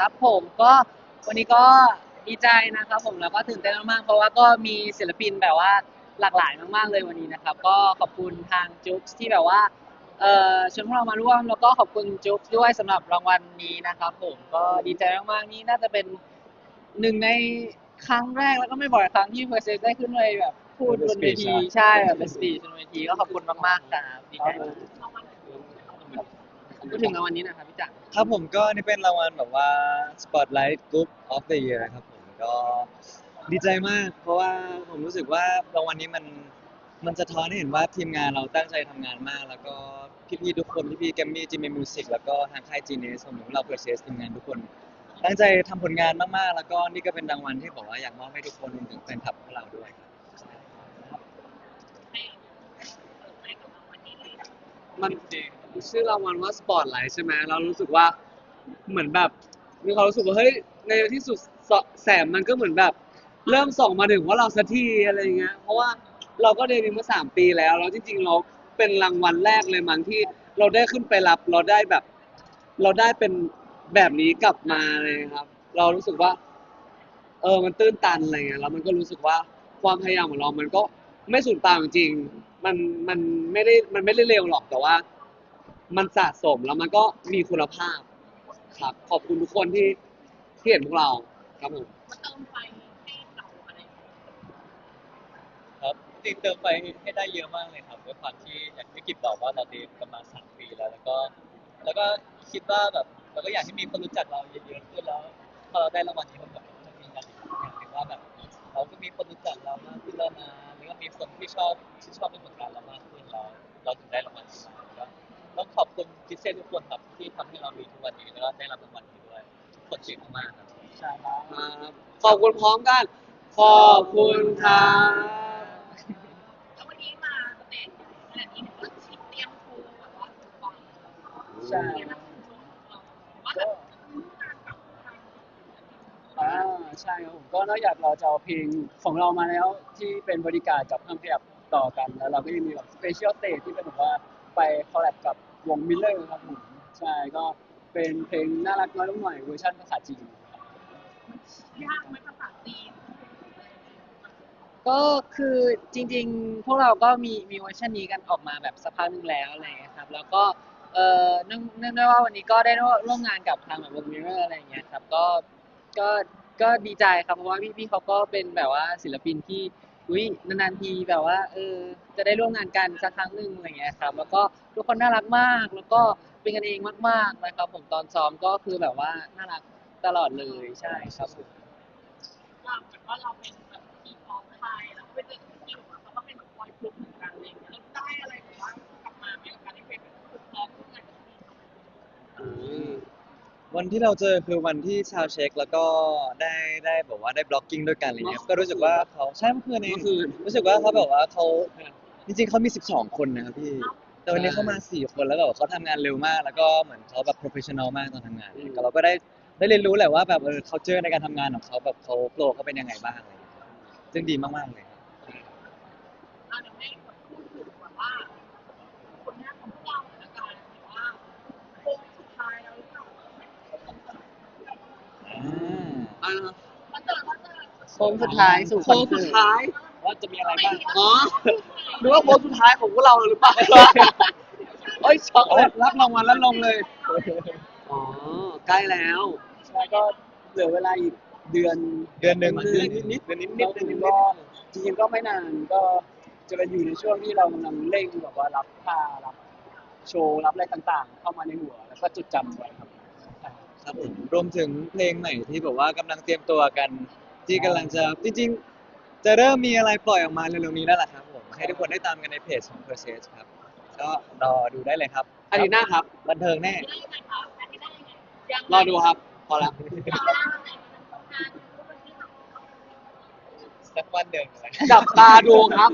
ครับผมก็วันนี้ก็ดีใจนะครับผมแล้วก็ตื่นเต้นมากๆเพราะว่าก็มีศิลปินแบบว่าหลากหลายมากๆเลยวันนี้นะครับ ก็ขอบคุณทางจุ๊กที่แบบว่าเอ่อชวนพวกเรามาร่วม แล้วก็ขอบคุณจุ๊กด้วยสำหรับรางวัลนี้นะครับผมก็ดีใจมากๆนี่น่าจะเป็นหนึ่งในครั้งแรกแล้วก็ไม่บ่อยครั้งที่เฟอร์เซสได้ขึ้นไปแบบพูดบนเวทีใช่แบบเป็นสปีชบนเวทีก็ขอบคุณมากๆครับดีใจมาก พูดถึงรางวัลนี้นะครับพี่จักรครับผมก็นี่เป็นรางวัลแบบว่า Spotlight Group of the Year นะครับผมก็ดีใจมาก เพราะว่าผมรู้สึกว่ารางวัลนี้มันมันสะท้อนให้เห็นว่าทีมงานเราตั้งใจทำงานมาก แล้วก็พี่ๆทุกคนพี่ๆแกมมี่จีเมมิวสิกแล้วก็ทางค่ายจีเนสของเราเพอร์เซสทีมงานทุกคน ตั้งใจทำผลงานมากๆ แล้วก็นี่ก็เป็นรางวัลที่บอกว่าอยากมอบให้ทุกคนรวมถึงแฟนคลับของเราด้วยครับ มันชื่อรางวัลว่าสปอตไลท์ใช่ไหมเรารู้สึกว่าเหมือนแบบมีความรู้สึกว่าเฮ้ยในที่สุดแสงมันก็เหมือนแบบ เริ่มส่องมาถึงว่าเราสักทีอะไรเงี้ยเพราะว่าเราก็เดบิวต์มาสามปีแล้วแล้วจริงๆเราเป็นรางวัลแรกเลยมั้งที่เราได้ขึ้นไปรับ เราได้แบบ เราได้เป็นแบบนี้กลับมาเลยครับ เรารู้สึกว่า เออมันตื้นตันอะไรเงี้ยแล้วมันก็รู้สึกว่าความพยายามของเรามันก็ไม่สูญเปล่าจริง มันมันไม่ได้มันไม่ได้เร็วหรอกแต่ว่า มันสะสมแล้วมันก็มีคุณภาพ ครับ ขอบคุณทุกคนที่ที่เห็นพวกเราครับผมครับจริงๆเติมไปให้ได้เยอะมากเลยครับด้วยความที่อย่างที่กิบบอกว่าเราเดทกันมาสามปีแล้ว แล้วก็ แล้วก็คิดว่าแบบเราก็อยากให้มีคนรู้จักเราเยอะๆขึ้นแล้วพอเราได้รางวัลนี้มันแบบมันมีอย่างอย่างหนึ่งว่าแบบเราก็มีคนรู้จักเรามากขึ้นแล้วนะ มีคนที่ชอบที่ชอบในผลงานเรามากขึ้นเราเราถึงได้รางวัลนี้มาก็ต้องขอบคุณพิเศษทุกคนครับที่ทำให้เรามีทุกวันนี้แล้วก็ได้รับรางวัลนี้ด้วยทุกคนเก่งมากๆครับ ใช่ครับ ขอบคุณพร้อมกัน ขอบคุณครับ แล้ววันนี้มาสเตจขนาดนี้ก็ชิดเตรียมโชว์แบบว่าฟัง ใช่ เตรียมโชว์ว่าแบบการกับทาง อ่า ใช่ครับผมก็นอกจากเราจะเอาเพลงของเรามาแล้วที่เป็นบริการกับเพิ่มขยับต่อกัน แล้วเราก็ยังมีแบบสเปเชียลเตที่เป็นแบบว่าไปคอลแลบกับวงมิลเลอร์ครับผมใช่ก็เป็นเพลงน่ารักน้อยลงหน่อยเวอร์ชันภาษาจีนยากไหมภาษาจีนก็คือจริง ๆ พวกเราก็มีมีเวอร์ชันนี้กันออกมาแบบสักพักหนึ่งแล้วอะไรอย่างเงี้ยครับ แล้วก็เอ่อเนื่องเนื่องด้วยว่าวันนี้ก็ได้ร่วมงานกับทางแบบวงมิเรอร์อะไรอย่างเงี้ยครับ ก็ก็ ก็ดีใจครับเพราะว่าพี่ๆเขาก็เป็นแบบว่าศิลปินที่อุ้ยนานๆทีแบบว่าเออจะได้ร่วมงานกันสักครั้งหนึ่งอะไรอย่างเงี้ยครับแล้วก็ทุกคนน่ารักมาก แล้วก็เป็นกันเองมากๆนะครับผมตอนซ้อมก็คือแบบว่าน่ารักตลอดเลยใช่ครับผมว่าเหมือนว่าเราเป็นแบบทีมขอไทยแล้วก็เป็นเรื่องที่อยู่เขาก็เป็นแบบคอยปลุกเหมือนกันอะไรเงี้ยแล้วได้อะไรแบบว่ากลับมาในการที่เป็นฝึกซ้อมร่วมงานกับทีม วันที่เราเจอคือวันที่ชาวเช็คแล้วก็ได้ได้แบบว่าได้บล็อกกิ้งด้วยกันอะไรเงี้ยก็รู้สึกว่าเขาใช่เมื่อคืนเองเมื่อคืน รู้สึกว่าเขาแบบว่าเขาจริงๆเขามี 12 คนนะครับพี่ แต่วันนี้เขามา 4 คนแล้วก็เขาทำงานเร็วมาก แล้วก็เหมือนเขาแบบโปรเฟชชั่นอลมากตอนทำงานก็เราก็ได้ได้เรียนรู้แหละว่าแบบเออเขาเจอในการทำงานของเขาแบบเขาโปรเขาเป็นยังไงบ้างอะไรเงี้ยซึ่งดีมากๆเลยครับ อะเดี๋ยวให้แบบพูดถึงแบบว่าผลงานของพวกเราในการแบบว่าโค้งสุดท้ายแล้วหรือเปล่า อ่ามันเจอมันเจอโค้งสุดท้ายสู่คอโค้นงเสิสุดร์ตท้าย ว่าจะมีอะไรบ้างอ๋อหรือว่าโค้งสุดท้ายของพวกเราหรือเปล่าเอ้ยช็อกเลยรับรางวัลแล้วลงเลย อ๋อ ใกล้แล้วใช่ก็เหลือเวลาอีกเดือนเดือนหนึ่งเดือนนิดเดือนนิดๆนิดก็เดือนนิดก็จริงๆก็ไม่นานก็จะเป็นอยู่ในช่วงที่เรากำลังเร่งแบบว่ารับท่ารับ โชว์รับอะไรต่างๆ เข้ามาในหัวแล้วก็จดจำไว้ครับ ครับผมรวมถึงเพลงใหม่ที่แบบว่ากำลังเตรียมตัวกัน ที่กำลังจะจริงๆ จะเริ่มมีอะไรปล่อยออกมาเร็วๆนี้แล้วล่ะครับผมให้ทุกคนได้ตามกันในเพจของ p e r s e s ครับ ก็รอดูได้เลยครับอาทิตย์หน้าครับ บันเทิงแน่ ได้ยังไงคะอันนี้ได้ยังไงยังรอดูครับ พอละสักวันเดิมอะไรจับตาดูครับ